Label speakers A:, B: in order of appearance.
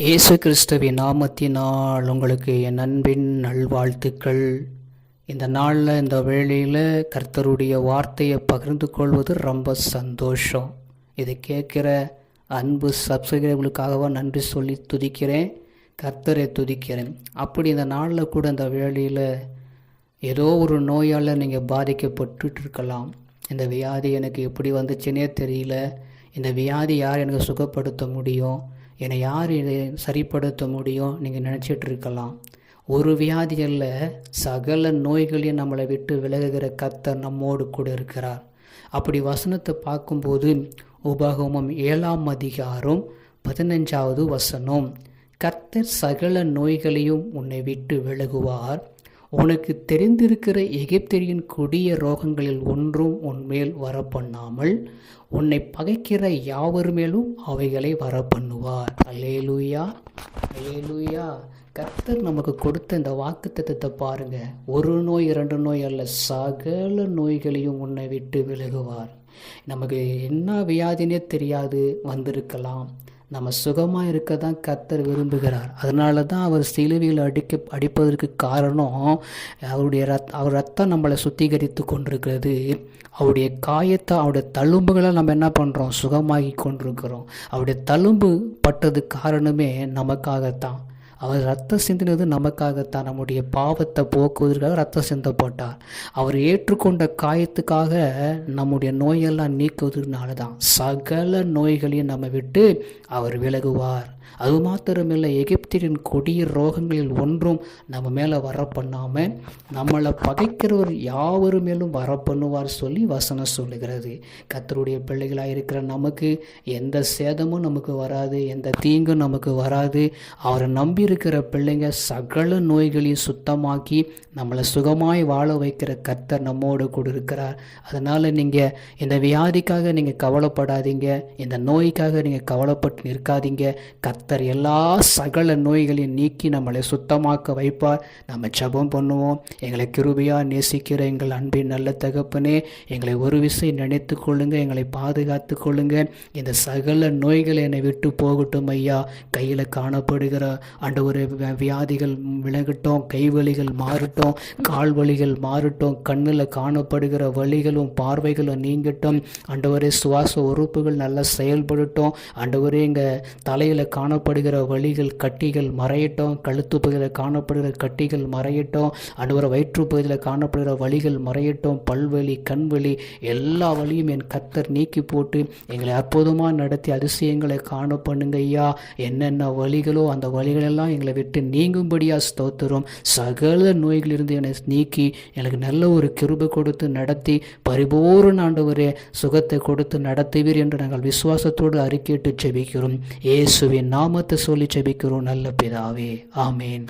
A: இயேசு கிறிஸ்துவின் நாமத்தினால் உங்களுக்கு என் அன்பின் நல்வாழ்த்துக்கள். இந்த நாளில் இந்த வேளையில் கர்த்தருடைய வார்த்தையை பகிர்ந்து கொள்வது ரொம்ப சந்தோஷம். இதை கேட்குற அன்பு சப்ஸ்கிரைபர்களுக்காகவா நன்றி சொல்லி துதிக்கிறேன் கர்த்தரை துதிக்கிறேன். அப்படி இந்த நாளில் கூட இந்த வேளையில் ஏதோ ஒரு நோயால் நீங்கள் பாதிக்கப்பட்டுட்டு இருக்கலாம் இந்த வியாதி எனக்கு எப்படி வந்துச்சுன்னே தெரியல. இந்த வியாதி யார் எனக்கு சுகப்படுத்த முடியும்? என்னை யார் இதை சரிப்படுத்த முடியும்? நீங்கள் நினச்சிட்டு இருக்கலாம் ஒரு வியாதிகளில் சகல நோய்களையும் நம்மளை விட்டு விலகுகிற கர்த்தர் நம்மோடு கூட இருக்கிறார். அப்படி வசனத்தை பார்க்கும்போது உபகமம் ஏழாம் அதிகாரம் பதினஞ்சாவது வசனம் கர்த்தர் சகல நோய்களையும் உன்னை விட்டு விலகுவார் உனக்கு தெரிந்திருக்கிற எகிப்தியரின் கொடிய ரோகங்களில் ஒன்றும் உன்மேல் வரப்பண்ணாமல் உன்னை பகைக்கிற யாவர் மேலும் அவைகளை வரப்பண்ணுவார். அலேலுயா அலேலுயா கர்த்தர் நமக்கு கொடுத்த இந்த வாக்குத்தத்தத்தை பாருங்க. ஒரு நோய் இரண்டு நோய் அல்ல சகல நோய்களையும் உன்னை விட்டு விலகுவார். நமக்கு என்ன வியாதினே தெரியாது வந்திருக்கலாம். நம்ம சுகமாக இருக்க தான் கத்தர் விரும்புகிறார். அதனால தான் அவர் சிலுவையில் அடிக்க அடிப்பதற்கு காரணம் அவருடைய ரத் அவர் ரத்தம் நம்மளை சுத்திகரித்து கொண்டிருக்கிறது. அவருடைய காயத்தை அவருடைய தழும்புகளை நம்ம என்ன பண்ணுறோம் சுகமாகி கொண்டிருக்கிறோம். அவருடைய தழும்பு பட்டது காரணமே நமக்காகத்தான். அவர் ரத்தம் சிந்தினது நமக்காகத்தான். நம்முடைய பாவத்தை போக்குவதற்காக ரத்தம் சிந்தப்பட்டார். அவர் ஏற்றுக்கொண்ட காயத்துக்காக நம்முடைய நோயெல்லாம் நீக்குவதனால தான் சகல நோய்களையும் நம்ம விட்டு அவர் விலகுவார். அது மாத்திரமில்லை எகிப்தியின் கொடிய ரோகங்களில் ஒன்றும் நம்ம மேலே வர பண்ணாமல் நம்மளை பகைக்கிறவர் யாவரு மேலும் வர பண்ணுவார் சொல்லி வசனம் சொல்லுகிறது. கத்தருடைய பிள்ளைகளாக இருக்கிற நமக்கு எந்த சேதமும் நமக்கு வராது எந்த தீங்கும் நமக்கு வராது. அவரை நம்பி இருக்கிற பிள்ளைங்க சகல நோய்களையும் சுத்தமாக்கி நம்மளை சுகமாய் வாழ வைக்கிற கர்த்தர் நம்மோடு கூட இருக்கிறார். அதனால் நீங்கள் இந்த வியாதிக்காக நீங்கள் கவலைப்படாதீங்க. இந்த நோய்க்காக நீங்கள் கவலைப்பட்டு நிற்காதீங்க. கர்த்தர் எல்லா சகல நோய்களையும் நீக்கி நம்மளை சுத்தமாக்க வைப்பார். நம்ம ஜபம் பண்ணுவோம். எங்களை கிருபியாக நேசிக்கிற எங்கள் அன்பின் நல்ல தகப்பனே எங்களை ஒரு விஷயம் நினைத்து கொள்ளுங்க. எங்களை பாதுகாத்து கொள்ளுங்க. இந்த சகல நோய்கள் என்னை விட்டு போகட்டும் ஐயா. கையில் காணப்படுகிற அண்டு ஒரு வியாதிகள் விலகட்டும் கைவலிகள் மாறட்டும் கால் வலிகள் மாறட்டும் கண்ணில் காணப்படுகிற வழிகளும் பார்வைகளும் நீங்கட்டும். ஆண்டவரே சுவாச உறுப்புகள் நல்லா செயல்படட்டும் ஆண்டவரே எங்கள் தலையில் காணப்படுகிற வழிகள் கட்டிகள் மறையட்டும். கழுத்து பகுதியில் காணப்படுகிற கட்டிகள் மறையட்டும். ஆண்டவரை வயிற்று பகுதியில் காணப்படுகிற வழிகள் மறையட்டும். பல்வழி கண்வழி எல்லா வலியும் என் கத்தர் நீக்கி போட்டு எங்களை அற்புதமாக நடத்தி அதிசயங்களை காண பண்ணுங்க ஐயா. என்னென்ன வழிகளோ அந்த வழிகளெல்லாம் எங்களை விட்டு நீங்கும்படியாக ஸ்தோத்திரம். சகல நோய்களிலிருந்து என்னை நீக்கி எனக்கு நல்ல ஒரு கிருபை கொடுத்து நடத்தி பரிபூர்ண ஆண்டவரே சுகத்தை கொடுத்து நடத்துவீர் என்று நாங்கள் விசுவாசத்தோடு அறிக்கையிட்டு செபிக்கிறோம் இயேசுவின் நாமத்தை சொல்லி செபிக்கிறோம் நல்ல பிதாவே. ஆமேன்.